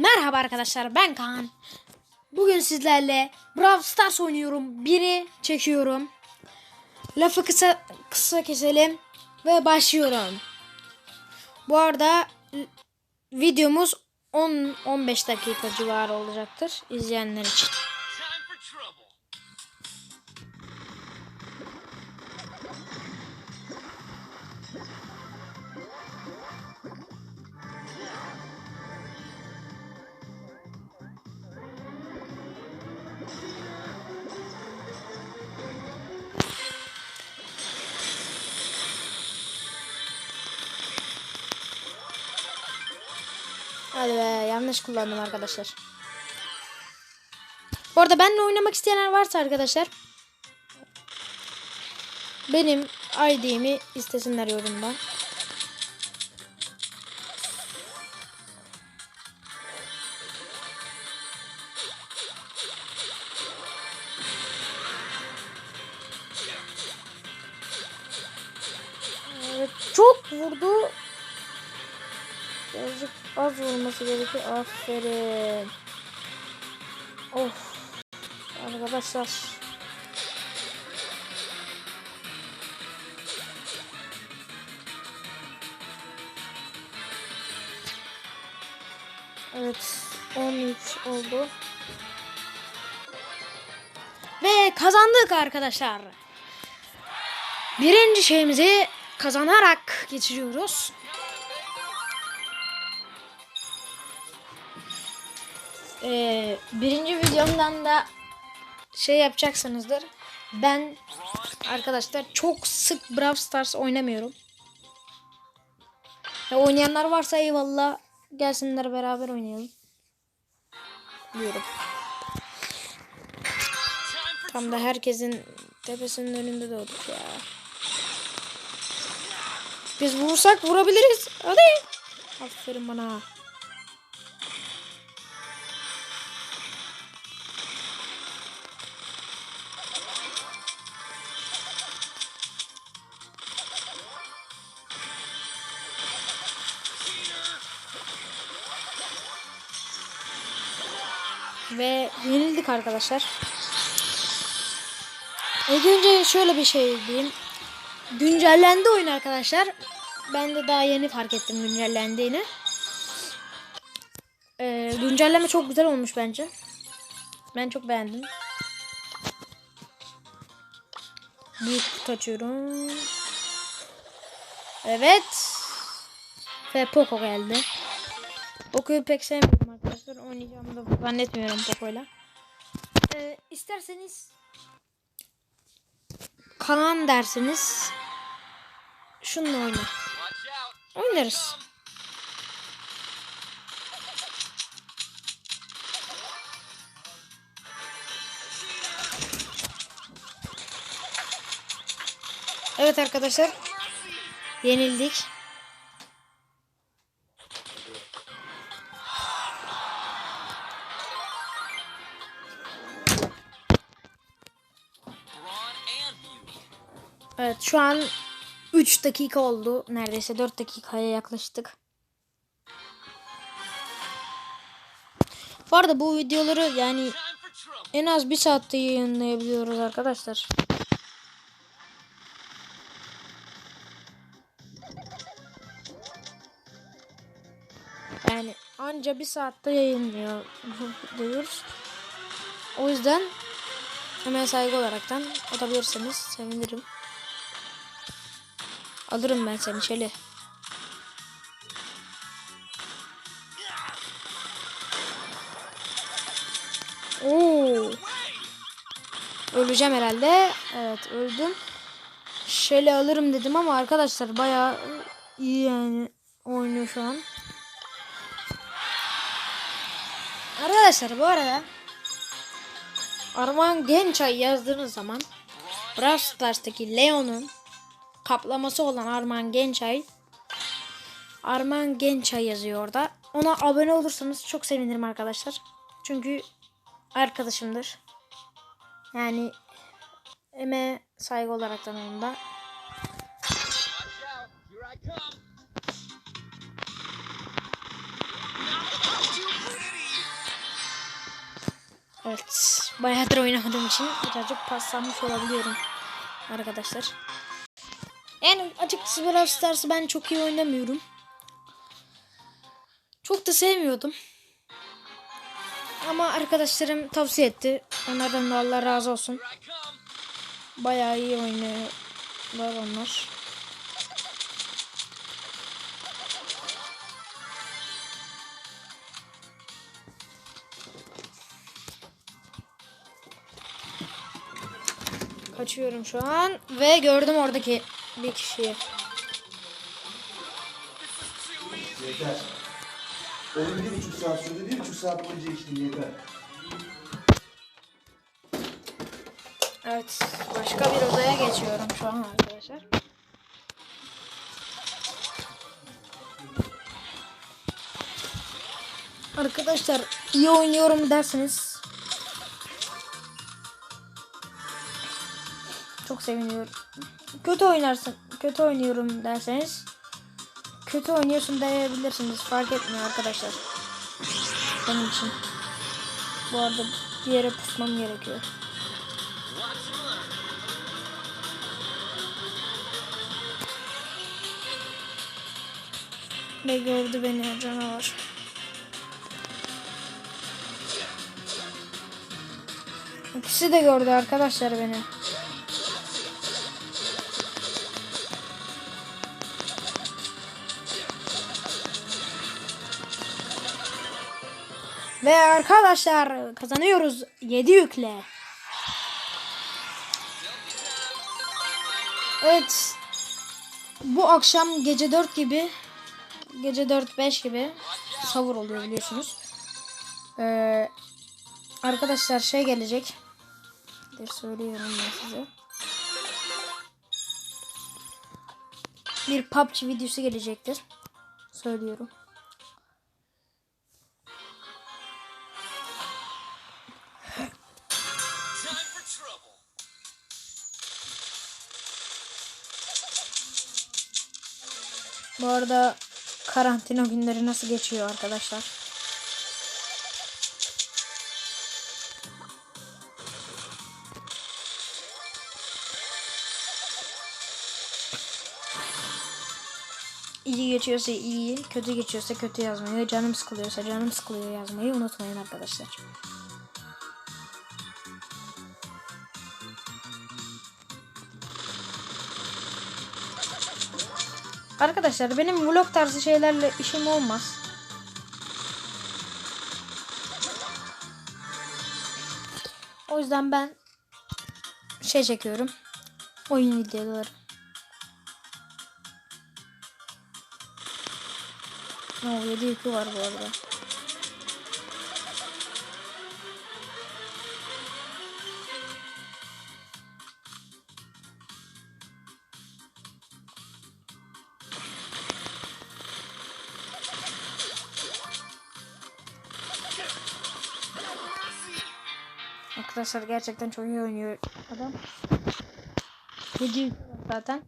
Merhaba arkadaşlar ben Kaan. Bugün sizlerle Brawl Stars oynuyorum. Biri çekiyorum. Lafı kısa kısa keselim ve başlıyorum. Bu arada videomuz 10-15 dakika civarı olacaktır izleyenler için. Hadi be yanlış kullandım arkadaşlar. Bu arada benimle oynamak isteyenler varsa arkadaşlar benim ID'mi istesinler yorumda. Evet, çok vurdu. Az vurması gerekiyor. Aferin. Of. Arkadaşlar. Evet. 13 oldu. Ve kazandık arkadaşlar. Birinci şeyimizi kazanarak geçiriyoruz. Ee, birinci videomdan da şey yapacaksınızdır. Ben arkadaşlar çok sık Brawl Stars oynamıyorum. Ya oynayanlar varsa eyvallah gelsinler beraber oynayalım. Diyorum. Tam da herkesin tepesinin önünde doğduk ya. Biz vursak vurabiliriz. Hadi. Aferin bana. Yenildik arkadaşlar. İlk önce şöyle bir şey diyeyim. Güncellendi oyun arkadaşlar. Ben de daha yeni fark ettim güncellendiğini. Ee, güncelleme çok güzel olmuş bence. Ben çok beğendim. Büyük kutu. Evet. Ve Poco geldi. Poco'yu pek sevmiyorum arkadaşlar. Oynayacağımı da zannetmiyorum Poco'yla. Ee, isterseniz Kaan dersiniz. Şununla oyna. Oynarız. Evet arkadaşlar. Yenildik. Şu an 3 dakika oldu. Neredeyse 4 dakikaya yaklaştık. Bu arada bu videoları yani en az bir saatte yayınlayabiliyoruz arkadaşlar. Yani anca bir saatte yayınlıyor. O yüzden hemen saygı olaraktan atabilirseniz sevinirim. Alırım ben seni Şeli. Oo. Öleceğim herhalde. Evet öldüm. Şeli alırım dedim ama arkadaşlar bayağı iyi yani oynuyor şu an. Arkadaşlar bu arada Arman Gençay yazdığınız zaman Brawl Stars'taki Leon'un kaplaması olan Arman Gençay Arman Gençay yazıyor orada. Ona abone olursanız çok sevinirim arkadaşlar. Çünkü arkadaşımdır. Yani eme saygı. Not you pretty. Evet. Bayağıdır oynamadığım için birazcık paslanmış olabiliyorum. Arkadaşlar. Açıkçası Brawl Stars'ı ben çok iyi oynamıyorum. Çok da sevmiyordum. Ama arkadaşlarım tavsiye etti. Onlardan da Allah razı olsun. Bayağı iyi oynuyorlar onlar. Kaçıyorum şu an ve gördüm oradaki bir kişiyi. Yeter. Oyun bir buçuk saat sürdü. Bir buçuk saat boyunca içtin yeter. Evet, başka bir odaya geçiyorum şu an arkadaşlar. Arkadaşlar iyi oynuyorum derseniz çok seviniyorum. Kötü oynarsın, kötü oynuyorum derseniz kötü oynuyorsun diyebilirsiniz. Fark etmiyor arkadaşlar. Benim için. Bu arada bir yere pusmam gerekiyor. Ve gördü beni canavar. İkisi de gördü arkadaşlar beni. Ve arkadaşlar kazanıyoruz 7 yükle. Evet. Bu akşam gece 4 gibi gece 4-5 gibi savur oluyor biliyorsunuz. Ee, arkadaşlar şey gelecek. Bir söylüyorum ben size. Bir PUBG videosu gelecektir. Söylüyorum. Arada karantina günleri nasıl geçiyor arkadaşlar? İyi geçiyorsa iyi, kötü geçiyorsa kötü yazmayı, canım sıkılıyorsa canım sıkılıyor yazmayı unutmayın arkadaşlar. Arkadaşlar benim vlog tarzı şeylerle işim olmaz. O yüzden ben şey çekiyorum. Oyun videoları. No, 7 yükü var bu arada. Arkadaşlar gerçekten çok iyi oynuyor adam. 7 yükü var zaten.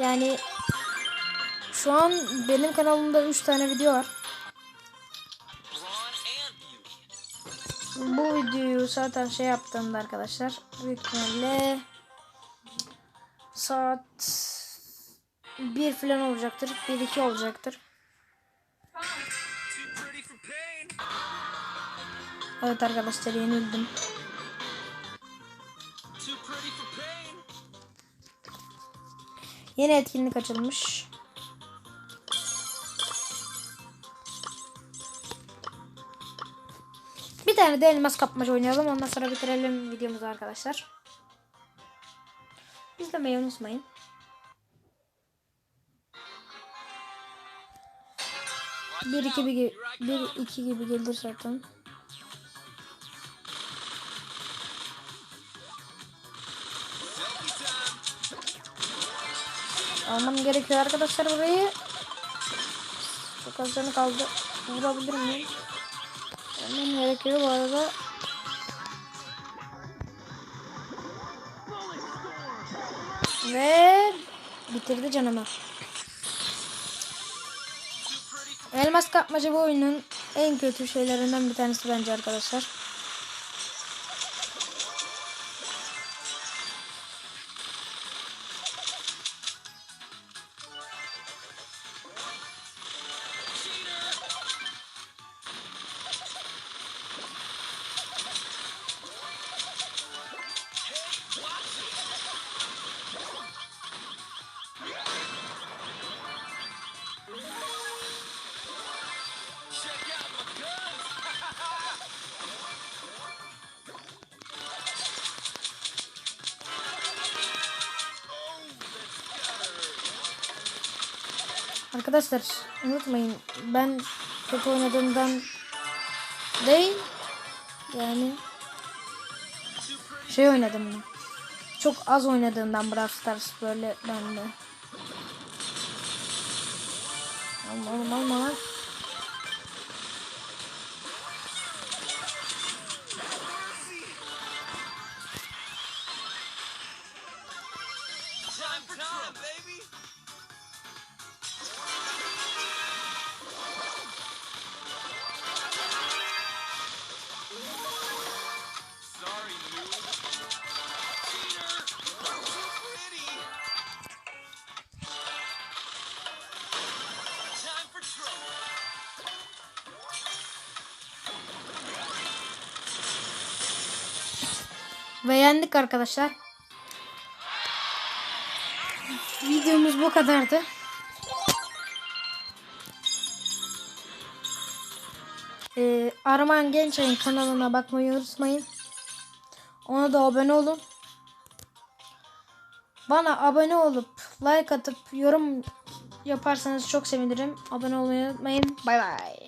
Yani şu an benim kanalımda 3 tane video var. Bu videoyu zaten şey yaptığımda arkadaşlar büyük ihtimalle saat 1 falan olacaktır. 1-2 olacaktır. Evet arkadaşlar yenildim. Yeni etkinlik açılmış. Bir tane de elmas kapmaca oynayalım. Ondan sonra bitirelim videomuzu arkadaşlar. İzlemeyi unutmayın. Bir iki bir come. iki gibi gelir zaten. Almam gerekiyor arkadaşlar burayı. Çok az canı kaldı. Vurabilir miyim? Almam gerekiyor bu arada. Ve bitirdi canımı. Elmas kapmaca bu oyunun en kötü şeylerinden bir tanesi bence arkadaşlar. Arkadaşlar unutmayın. Ben kötü oynadığımdan değil yani şey oynadım. Çok az oynadığımdan Brawl Stars böyle ben de. Alma alma alma lan. Ve yendik arkadaşlar. Videomuz bu kadardı. Ee, Arman Gençay'ın kanalına bakmayı unutmayın. Ona da abone olun. Bana abone olup like atıp yorum yaparsanız çok sevinirim. Abone olmayı unutmayın. Bay bay.